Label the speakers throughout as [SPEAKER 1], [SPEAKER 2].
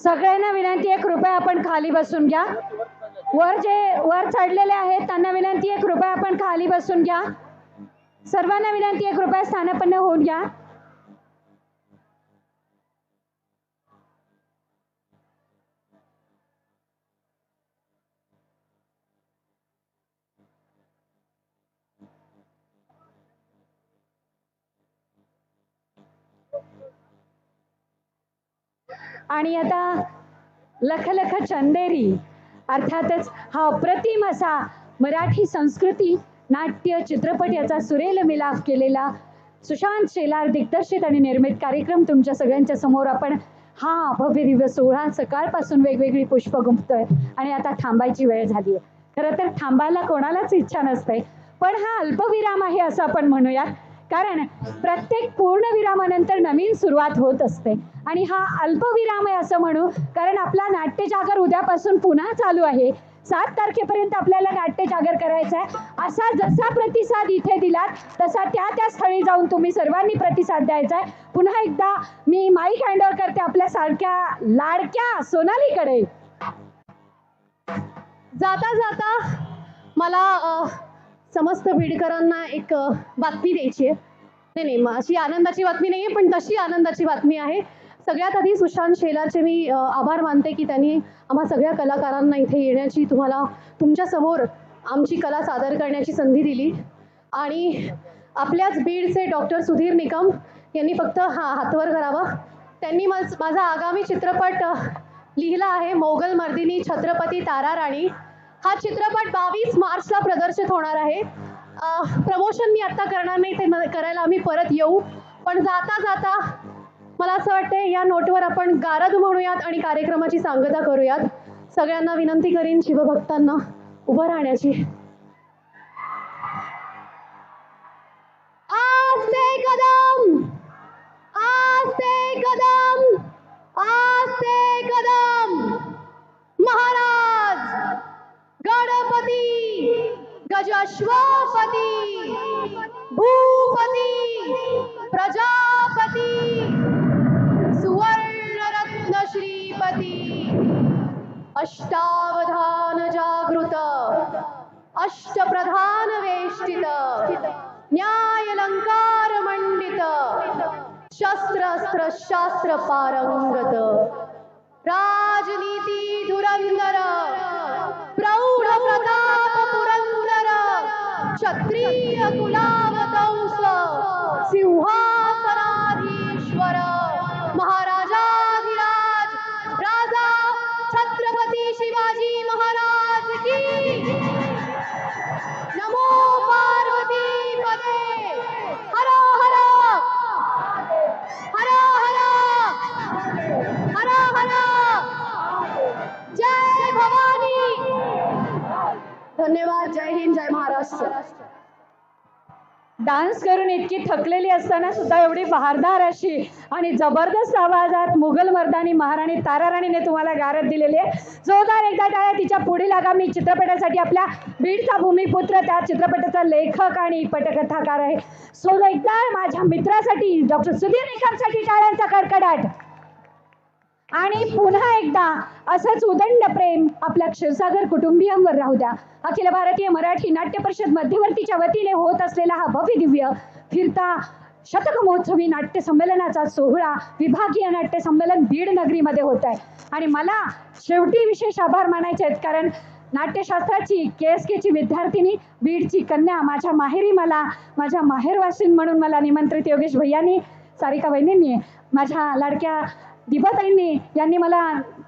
[SPEAKER 1] सगळ्यांना विनंती आहे कृपया आपण खाली बसून घ्या. वर जे वर चढलेले आहेत त्यांना विनंती आहे कृपया आपण खाली बसून घ्या. सर्वांना विनंती आहे कृपया स्थानापन्न होऊन घ्या. आणि आता लख लख चंदेरी अर्थातच हा अप्रतिम असा मराठी संस्कृती नाट्य चित्रपट याचा सुरेल मिलाफ केलेला सुशांत शेलार दिग्दर्शित आणि निर्मित कार्यक्रम तुमच्या सगळ्यांच्या समोर आपण हा भव्य दिव्य सोहळा सकाळपासून वेगवेगळी पुष्प गुंफतोय आणि आता थांबायची वेळ झाली आहे खरं तर थांबायला कोणालाच इच्छा नसते पण हा अल्पविराम आहे असं आपण म्हणूयात. कारण प्रत्येक पूर्णविरामानंतर नवीन सुरुवात होत असते. आणि हा अल्पविराम आहे असं म्हणू कारण आपला नाट्यजागर उद्यापासून पुन्हा चालू आहे. सात तारखेपर्यंत आपल्याला नाट्यजागर करायचा आहे. असा जसा प्रतिसाद इथे दिलात तसा त्या त्या स्थळी जाऊन तुम्ही सर्वांनी प्रतिसाद द्यायचा आहे. पुन्हा एकदा मी माईक हँडओव्हर करते आपल्या सारख्या लाडक्या सोनालीकडे.
[SPEAKER 2] जाता जाता मला समस्त बीडकरांना एक बातमी द्यायची आहे. नाही नाही मग अशी आनंदाची बातमी नाही आहे पण तशी आनंदाची बातमी आहे. सगळ्यात आधी सुशांत शेलारचे मी आभार मानते की त्यांनी आम्हा सगळ्या कलाकारांना इथे येण्याची तुम्हाला तुमच्यासमोर आमची कला सादर करण्याची संधी दिली. आणि आपल्याच बीडचे डॉक्टर सुधीर निकम यांनी फक्त हा हातवर करावा त्यांनी मज माझा आगामी चित्रपट लिहिला आहे मोगल मर्दिनी छत्रपती तारा राणी हा चित्रपट बावीस मार्चला प्रदर्शित होणार आहे. प्रमोशन मी आत्ता करणार नाही ते करायला आम्ही परत येऊ. पण जाता जाता मला असं वाटतं या नोटवर आपण गारद म्हणूयात आणि कार्यक्रमाची सांगता करूयात. सगळ्यांना विनंती करीन शिवभक्तांना उभं राहण्याची. आस्ते कदम! आस्ते कदम! आस्ते विश्वपती भूपती प्रजापती सुवर्णरत्न श्रीपती अष्टावधान जागृत अष्टप्रधान वेष्टित न्यायलंकार मंडित शस्त्र अस्त्र शास्त्र पारंगत राजनीती धुरंधर triangular धन्यवाद. जय हिंद जय महाराष्ट्र.
[SPEAKER 1] डान्स करून इतकी थकलेली असताना सुद्धा एवढी बहारदार अशी आणि जबरदस्त आवाजात मुघल मर्दानी महाराणी ताराराणीने तुम्हाला गारद दिलेली आहे. जोरदार एकदा टाळ्या तिच्या पुढील आगामी चित्रपटासाठी आपल्या बीडचा भूमिपुत्र त्या चित्रपटाचा लेखक आणि पटकथाकार आहे. सो एकदा माझ्या मित्रासाठी डॉक्टर सुधीर निकमसाठी टाळ्यांचा कडकडाट. आणि पुन्हा एकदा असंच उदंड प्रेम आपल्या क्षीरसागर कुटुंबियांवर राहू द्या. अखिल भारतीय मराठी नाट्य परिषद मध्यवर्तीच्या वतीने होत असलेला हा भव्य दिव्य फिरता शतक महोत्सवी नाट्य संमेलनाचा सोहळा विभागीय नाट्य संमेलन बीड नगरीमध्ये होत आहे. आणि मला शेवटी विशेष आभार मानायचे आहेत कारण नाट्यशास्त्राची के एस केची विद्यार्थिनी बीडची कन्या माझ्या माहेरी मला माझ्या माहेरवासीन म्हणून मला निमंत्रित योगेश भैयानी सारिका वहिनींनी माझ्या लाडक्या दिबाताईंनी यांनी मला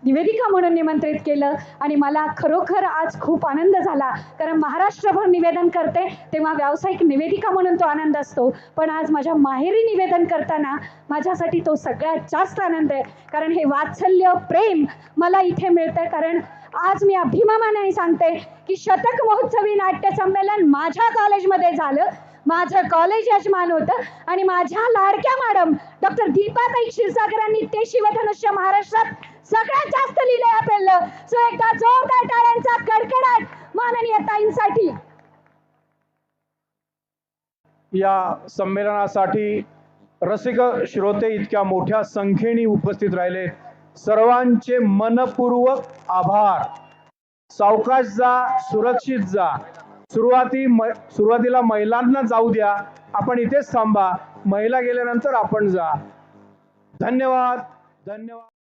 [SPEAKER 1] निवेदिका म्हणून निमंत्रित केलं आणि मला खरोखर आज खूप आनंद झाला. कारण महाराष्ट्रभर निवेदन करते तेव्हा व्यावसायिक निवेदिका म्हणून तो आनंद असतो. पण आज माझ्या माहेरी निवेदन करताना माझ्यासाठी तो सगळ्यात जास्त आनंद आहे. कारण हे वात्सल्य प्रेम मला इथे मिळतं कारण आज मी अभिमानाने सांगते की शतक महोत्सवी नाट्य संमेलन माझ्या कॉलेजमध्ये झालं. माझं कॉलेज यजमान होतं आणि माझ्या लाडक्या मॅडम डॉक्टर दीपाताई क्षीरसागरांनी ते शिवधनुष्य महाराष्ट्रात सगळ्यात जास्त लिहिलंय आपल्याला सो एकदा जोरदार टाळ्यांचा कडकडाट माननीय ताईंसाठी.
[SPEAKER 3] या संमेलनासाठी रसिक श्रोते इतक्या मोठ्या संख्येने उपस्थित राहिले. सर्वांचे मनपूर्वक आभार. सावकाश जा सुरक्षित जा. सुरुवाती म सुरुवातीला महिलांना जाऊ द्या आपण इथेच थांबा. महिला गेल्यानंतर आपण जा. धन्यवाद. धन्यवाद.